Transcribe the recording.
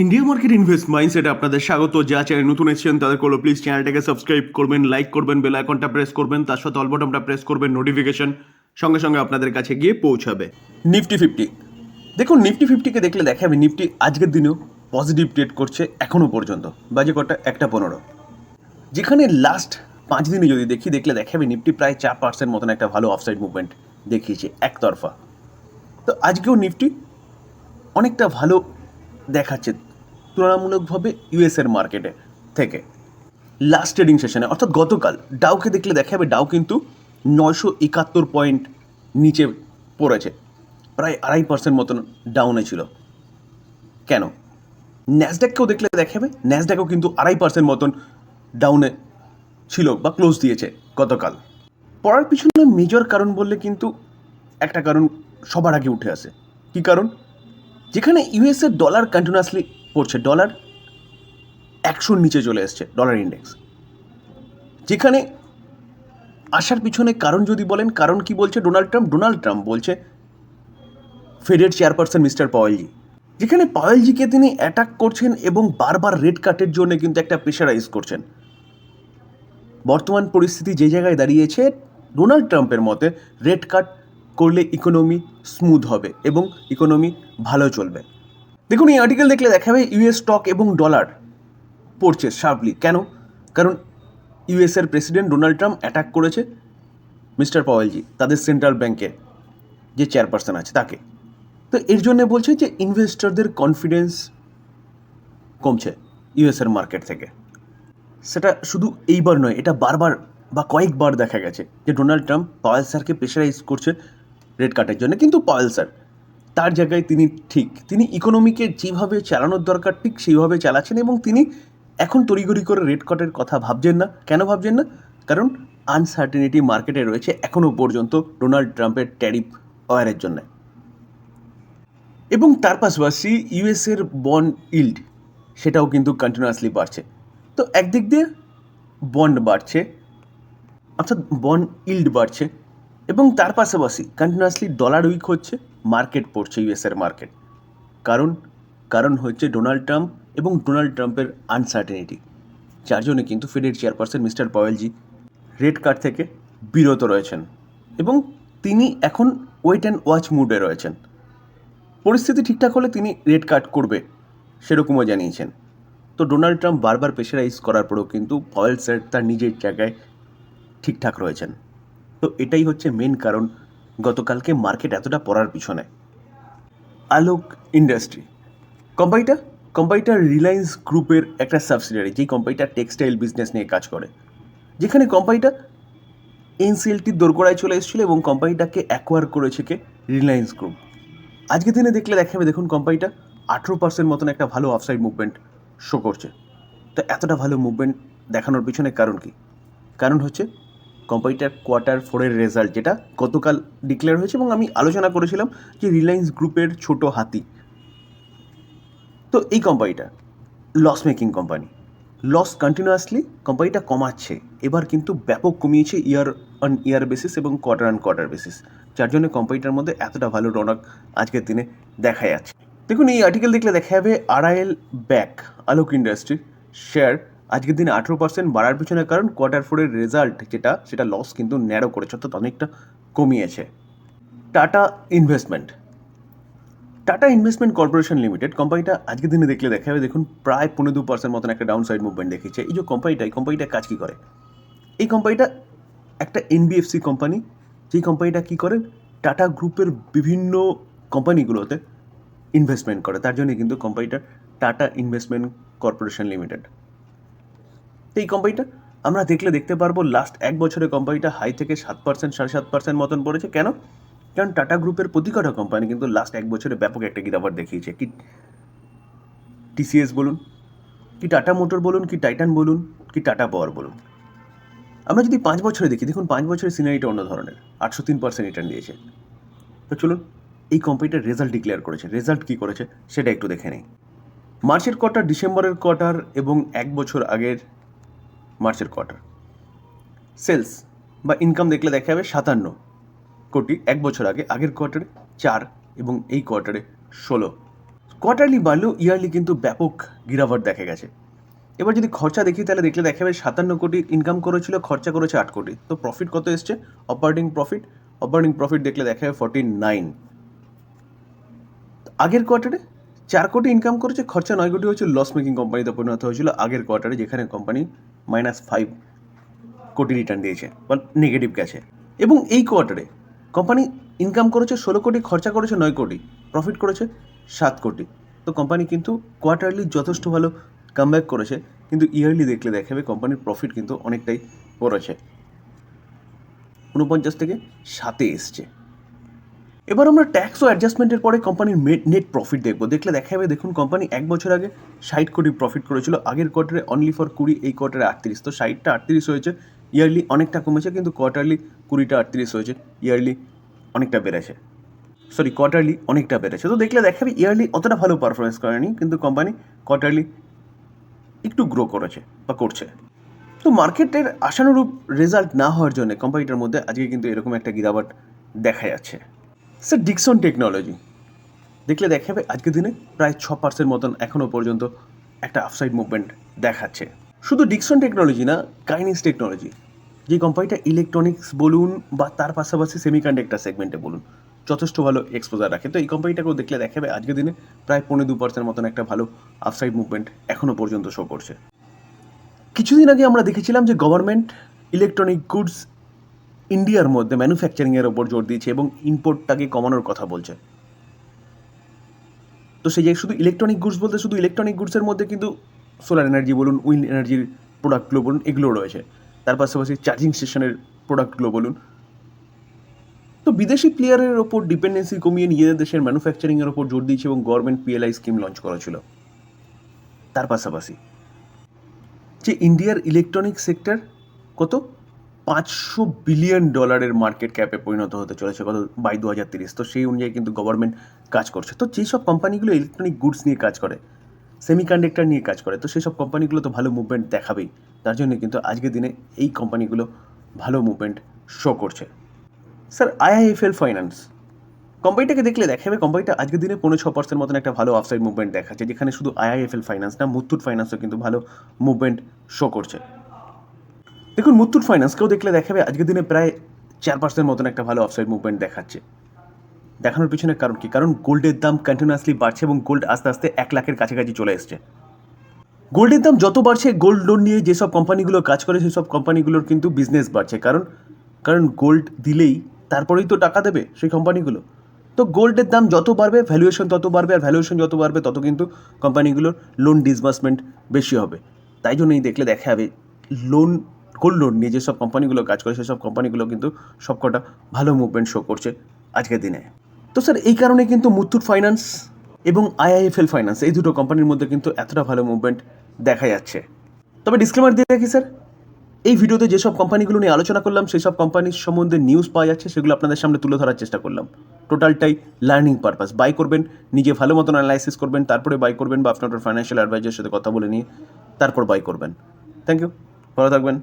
India market invest মাইন্ডসেটে আপনাদের স্বাগত। যা চ্যানেল নতুন এসেছেন, তাদের করল প্লিজ চ্যানেলটাকে সাবস্ক্রাইব করবেন লাইক করবেন বেল আইকনটা প্রেস করবেন, তার সাথে অল বটনটা প্রেস করবেন নোটিফিকেশন সঙ্গে সঙ্গে আপনাদের কাছে গিয়ে পৌঁছাবে। নিফটি ফিফটি দেখুন নিফটি ফিফটিকে দেখলে দেখাবে নিফটি আজকের দিনেও পজিটিভ ট্রেড করছে এখনও পর্যন্ত। বাজে কটা? একটা পনেরো। যেখানে লাস্ট পাঁচ দিনে যদি দেখি, দেখলে দেখে আমি নিফটি প্রায় চার পার্সেন্ট মতন একটা ভালো অফসাইড মুভমেন্ট দেখিয়েছে একতরফা। তো আজকেও নিফটি অনেকটা ভালো দেখাচ্ছে তুলনামূলকভাবে ইউএসের মার্কেটে থেকে। লাস্ট ট্রেডিং সেশনে অর্থাৎ গতকাল ডাউকে দেখলে দেখা যাবে ডাউ কিন্তু নয়শো একাত্তর পয়েন্ট নিচে পড়েছে। প্রায় আড়াই পার্সেন্ট মতন ডাউনে ছিল। কেন? ন্যাসড্যাককেও দেখলে দেখা যাবে ন্যাসড্যাকও কিন্তু আড়াই পার্সেন্ট মতন ডাউনে ছিল বা ক্লোজ দিয়েছে গতকাল। পড়ার পিছনে মেজর কারণ বললে কিন্তু একটা কারণ সবার আগে উঠে আসে। কী কারণ? যেখানে ইউএসের ডলার কন্টিনিউয়াসলি পড়ছে ডলার একশোর নিচে চলে এসছে ডলার ইন্ডেক্স যেখানে আসার পিছনে কারণ যদি বলেন, কারণ কি বলছে ডোনাল্ড ট্রাম্প ডোনাল্ড ট্রাম্প বলছে ফেডের চেয়ারপারসন মিস্টার পাওয়েলজি যেখানে পাওয়েলজিকে তিনি অ্যাটাক করছেন এবং বারবার রেড কাটের জন্য কিন্তু একটা প্রেশারাইজ করছেন। বর্তমান পরিস্থিতি যে জায়গায় দাঁড়িয়েছে ডোনাল্ড ট্রাম্পের মতে রেড কাট করলে ইকোনমি স্মুথ হবে এবং ইকোনমি ভালো চলবে। দেখুন, এই আর্টিকেল দেখলে দেখাবে ইউএস স্টক এবং ডলার পড়ছে শার্পলি কেন? কারণ ইউএসের প্রেসিডেন্ট ডোনাল্ড ট্রাম্প অ্যাটাক করেছে মিস্টার পাওয়েলজি তাদের সেন্ট্রাল ব্যাংকের যে চেয়ারপারসন আছে তাকে। তো এর জন্য বলছে যে ইনভেস্টরদের কনফিডেন্স কমছে ইউএসের মার্কেট থেকে। সেটা শুধু এইবার নয়, এটা বারবার বা কয়েকবার দেখা গেছে যে ডোনাল্ড ট্রাম্প পাওয়েল স্যারকে প্রেশারাইজ করছে রেড কার্ডের জন্য। কিন্তু পাওয়েল স্যার, তার জায়গায় তিনি ঠিক, তিনি ইকোনমিকে যেভাবে চালানোর দরকার, ঠিক সেইভাবে চালাচ্ছেন এবং তিনি এখন তড়িঘড়ি করে রেড কাটের কথা ভাবছেন না। কেন ভাবছেন না? কারণ আনসার্টেনিটি মার্কেটে রয়েছে এখনও পর্যন্ত ডোনাল্ড ট্রাম্পের ট্যারিফ ওয়ারের জন্য। এবং তার পাশাপাশি ইউএসের বন্ড ইল্ড সেটাও কিন্তু কন্টিনিউয়াসলি বাড়ছে। তো একদিক দিয়ে বন্ড বাড়ছে, অর্থাৎ বন্ড ইল্ড বাড়ছে এবং তার পাশাপাশি কন্টিনিউয়াসলি ডলার উইক হচ্ছে মার্কেট পড়ছে ইউএসের মার্কেট কারণ কারণ হচ্ছে ডোনাল্ড ট্রাম্প এবং ডোনাল্ড ট্রাম্পের আনসার্টেনিটি যার জন্য কিন্তু ফেডের চেয়ারপারসন মিস্টার পয়েলজি রেড কার্ড থেকে বিরত রয়েছেন এবং তিনি এখন ওয়েট অ্যান্ড ওয়াচ মুডে রয়েছেন। পরিস্থিতি ঠিকঠাক হলে তিনি রেড কার্ড করবে, সেরকমও জানিয়েছেন। তো ডোনাল্ড ট্রাম্প বারবার প্রেশারাইজ করার পরেও কিন্তু পয়েল স্যার তার নিজের জায়গায় ঠিকঠাক রয়েছেন। তো এটাই হচ্ছে মেন কারণ গতকালকে মার্কেট এতটা পড়ার পিছনে। আলোক ইন্ডাস্ট্রি কোম্পানিটা কোম্পানিটা রিলায়েন্স গ্রুপের একটা সাবসিডিয়ারি যেই কোম্পানিটা টেক্সটাইল বিজনেস নিয়ে কাজ করে। যেখানে কোম্পানিটা এনসিএলটির দোরগোড়ায় চলে এসেছিল এবং কোম্পানিটাকে অ্যাকোয়ার করেছে কে? রিলায়েন্স গ্রুপ আজকে দিনে দেখলে দেখাবে, দেখুন কোম্পানিটা আঠেরো পার্সেন্ট মতন একটা ভালো অফসাইড মুভমেন্ট শো করছে। তো এতটা ভালো মুভমেন্ট দেখানোর পিছনে কারণ কি? কারণ হচ্ছে কোম্পানিটার কোয়ার্টার ফোরের রেজাল্ট যেটা গতকাল ডিক্লেয়ার হয়েছে এবং আমি আলোচনা করেছিলাম যে রিলায়েন্স গ্রুপের ছোট হাতি। তো এই কোম্পানিটা loss making company. Loss continuously কোম্পানিটা কমাচ্ছে। এবার কিন্তু ব্যাপক কমিয়েছে ইয়ার অন ইয়ার বেসিস এবং কোয়ার্টার অন কোয়ার্টার বেসিস যার জন্য কোম্পানিটার মধ্যে এতটা ভালো রনক আজকের দিনে দেখা যাচ্ছে। দেখুন, এই আর্টিকেল দেখলে দেখা যাবে RIL back Alok industry share আজকের দিনে আঠেরো পার্সেন্ট বাড়ার পিছনে কারণ কোয়ার্টার ফোরের রেজাল্ট যেটা, সেটা লস কিন্তু ন্যারো করেছে, অর্থাৎ অনেকটা কমিয়েছে। Tata investment Tata investment corporation limited কোম্পানিটা আজকের দিনে দেখলে দেখা যাবে দেখুন প্রায় পনেরো দু পার্সেন্ট মতন একটা ডাউন সাইড মুভমেন্ট দেখিয়েছে। এই যে কোম্পানিটা এই কোম্পানিটা কাজ কী করে? এই কোম্পানিটা একটা এনবিএফসি কোম্পানি যেই কোম্পানিটা কী করে? টাটা গ্রুপের বিভিন্ন কোম্পানিগুলোতে ইনভেস্টমেন্ট করে। তার জন্য কিন্তু কোম্পানিটা টাটা ইনভেস্টমেন্ট কর্পোরেশন লিমিটেড তো এই কোম্পানিটা আমরা দেখলে দেখতে পারব লাস্ট এক বছরে কোম্পানিটা হাই থেকে সাত পার্সেন্ট সাড়ে সাত পার্সেন্ট মতন পড়েছে। কেন? কারণ টাটা গ্রুপের প্রতি কটা কোম্পানি কিন্তু লাস্ট এক বছরে ব্যাপক একটা গিরাবার দেখিয়েছে। কি টিসিএস বলুন, কি টাটা মোটর বলুন, কি টাইটান বলুন, কি টাটা পাওয়ার বলুন। আমরা যদি পাঁচ বছরে দেখি, দেখুন পাঁচ বছরের সিনারিটা অন্য ধরনের। আটশো তিন পার্সেন্ট রিটার্ন দিয়েছে। তো চলুন, এই কোম্পানিটার রেজাল্ট ডিক্লেয়ার করেছে। রেজাল্ট কী করেছে, সেটা একটু দেখে নেই। মার্চের কোয়ার্টার ডিসেম্বরের কোয়ার্টার এবং এক বছর আগের মার্চের কোয়ার্টার। সেলস বা ইনকাম দেখলে দেখা যাবে সাতান্ন কোটি এক বছর আগে, আগের কোয়ার্টারে চার এবং এই কোয়ার্টারে ষোলো। কোয়ার্টারলি বাড়লেও ইয়ারলি কিন্তু ব্যাপক গিরাভার দেখা গেছে। এবার যদি খরচা দেখি, তাহলে দেখলে দেখা যাবে সাতান্ন কোটি ইনকাম করেছিল, খরচা করেছে আট কোটি। তো প্রফিট কত এসছে? অপারেটিং প্রফিট অপারেটিং প্রফিট দেখলে দেখা যাবে ফর্টি নাইন আগের কোয়ার্টারে চার কোটি ইনকাম করেছে, খরচা নয় কোটি হয়েছিল লস মেকিং কোম্পানিতে পরিণত হয়েছিল আগের কোয়ার্টারে, যেখানে কোম্পানি মাইনাস ফাইভ কোটি রিটার্ন দিয়েছে বা নেগেটিভ গেছে। এবং এই কোয়ার্টারে কোম্পানি ইনকাম করেছে ষোলো কোটি, খরচা করেছে নয় কোটি প্রফিট করেছে সাত কোটি। তো কোম্পানি কিন্তু কোয়ার্টারলি যথেষ্ট ভালো কামব্যাক করেছে, কিন্তু ইয়ারলি দেখলে দেখাবে কোম্পানির প্রফিট কিন্তু অনেকটাই পড়েছে উনপঞ্চাশ থেকে সাতে এসছে। এবার আমরা ট্যাক্স ও অ্যাডজাস্টমেন্টের পরে কোম্পানির নেট প্রফিট দেখব। দেখলে দেখা যাবে দেখুন কোম্পানি এক বছর আগে ষাট কোটি প্রফিট করেছিল, আগের কোয়ার্টারে অনলি ফর কুড়ি, এই কোয়ার্টারে আটত্রিশ। তো ষাটটা আটত্রিশ হয়েছে ইয়ারলি অনেকটা কমেছে, কিন্তু কোয়ার্টারলি কুড়িটা আটত্রিশ হয়েছে ইয়ারলি অনেকটা বেড়েছে। সরি কোয়ার্টারলি অনেকটা বেড়েছে। তো দেখলে দেখা যাবে ইয়ারলি অতটা ভালো পারফরমেন্স করেনি, কিন্তু কোম্পানি কোয়ার্টারলি একটু গ্রো করেছে বা করছে। তো মার্কেটের আশানুরূপ রেজাল্ট না হওয়ার জন্য কোম্পানিটার মধ্যে আজকে কিন্তু এরকম একটা গিরাবাট দেখা যাচ্ছে। স্যার ডিকসন টেকনোলজি দেখলে দেখা যাবে আজকের দিনে প্রায় ছ পার্সেন্ট মতন এখনও পর্যন্ত একটা আফসাইড মুভমেন্ট দেখাচ্ছে। শুধু ডিকসন টেকনোলজি না কাইনিস টেকনোলজি যে কোম্পানিটা ইলেকট্রনিক্স বলুন বা তার পাশাপাশি সেমিকন্ডাক্টর সেগমেন্টে বলুন, যথেষ্ট ভালো এক্সপোজার রাখে। তো এই কোম্পানিটাকেও দেখলে দেখা যাবে আজকের দিনে প্রায় পনেরো দু পার্সেন্ট মতন একটা ভালো আফসাইড মুভমেন্ট এখনও পর্যন্ত শো করছে। কিছুদিন আগে আমরা দেখেছিলাম যে গভর্নমেন্ট ইলেকট্রনিক গুডস ইন্ডিয়ার মধ্যে ম্যানুফ্যাকচারিংয়ের ওপর জোর দিয়েছে এবং ইম্পোর্টটাকে কমানোর কথা বলছে। তো সেই যে শুধু ইলেকট্রনিক গুডস বলতে শুধু ইলেকট্রনিক গুডসের মধ্যে কিন্তু সোলার এনার্জি বলুন উইন্ড এনার্জির প্রোডাক্টগুলো বলুন এগুলো রয়েছে। তার পাশাপাশি চার্জিং স্টেশনের প্রোডাক্টগুলো বলুন। তো বিদেশি প্লেয়ারের ওপর ডিপেন্ডেন্সি কমিয়ে নিজেদের দেশের ম্যানুফ্যাকচারিংয়ের ওপর জোর দিয়েছে এবং গভর্নমেন্ট পিএলআই স্কিম লঞ্চ করেছিল তার পাশাপাশি যে ইন্ডিয়ার ইলেকট্রনিক সেক্টর কত? পাঁচশো বিলিয়ন ডলারের মার্কেট ক্যাপে পরিণত হতে চলেছে গত বাই দু হাজার তিরিশ। তো সেই অনুযায়ী কিন্তু গভর্নমেন্ট কাজ করছে। তো যেসব কোম্পানিগুলো ইলেকট্রনিক গুডস নিয়ে কাজ করে সেমিকন্ডাক্টর নিয়ে কাজ করে, তো সেসব কোম্পানিগুলো তো ভালো মুভমেন্ট দেখাবেই। তার জন্য কিন্তু আজকের দিনে এই কোম্পানিগুলো ভালো মুভমেন্ট শো করছে। স্যার আইআইএফএল ফাইন্যান্স কোম্পানিটাকে দেখলে দেখা যাবে কোম্পানিটা আজকের দিনে পনেরো ছ পার্সেন্ট মতন একটা ভালো আফসাইড মুভমেন্ট দেখাচ্ছে, যেখানে শুধু আইআইএফএল ফাইন্যান্স না, মুথুট ফাইন্যান্সও কিন্তু ভালো মুভমেন্ট শো করছে। দেখুন মুথুট ফাইন্যান্সকেও দেখলে দেখাবে, আজকের দিনে প্রায় চার পার্সেন্ট মতন একটা ভালো অফসাইড মুভমেন্ট দেখাচ্ছে। দেখানোর পিছনে কারণ কি? কারণ গোল্ডের দাম কন্টিনিউয়াসলি বাড়ছে এবং গোল্ড আস্তে আস্তে এক লাখের কাছাকাছি চলে এসছে। গোল্ডের দাম যত বাড়ছে গোল্ড লোন নিয়ে যেসব কোম্পানিগুলো কাজ করে, সেসব কোম্পানিগুলোর কিন্তু বিজনেস বাড়ছে। কারণ কারণ গোল্ড দিলেই তারপরেই তো টাকা দেবে সেই কোম্পানিগুলো তো গোল্ডের দাম যত বাড়বে ভ্যালুয়েশন তত বাড়বে, আর ভ্যালুয়েশন যত বাড়বে, তত কিন্তু কোম্পানিগুলোর লোন ডিসবার্সমেন্ট বেশি হবে। তাই জন্যই দেখলে দেখা যাবে লোন লোন নিয়ে যেসব কোম্পানিগুলো কাজ করে, সেসব কোম্পানিগুলো কিন্তু সবকটা ভালো মুভমেন্ট শো করছে আজকের দিনে। তো স্যার এই কারণে কিন্তু মুথুট ফাইন্যান্স এবং আইআইএফএল ফাইন্যান্স এই দুটো কোম্পানির মধ্যে কিন্তু এতটা ভালো মুভমেন্ট দেখা যাচ্ছে। তবে ডিসক্লেমার দিয়ে রাখি স্যার এই ভিডিওতে যেসব কোম্পানিগুলো নিয়ে আলোচনা করলাম সেই সব কোম্পানির সম্বন্ধে নিউজ পাওয়া যাচ্ছে, সেগুলো আপনাদের সামনে তুলে ধরার চেষ্টা করলাম। টোটালটাই লার্নিং পারপাস বাই করবেন, নিজে ভালো মতন অ্যানালাইসিস করবেন, তারপরে বাই করবেন বা আপনার ফাইন্যান্সিয়াল অ্যাডভাইজারের সাথে কথা বলে নিয়ে তারপর বাই করবেন। থ্যাংক ইউ ভালো থাকবেন।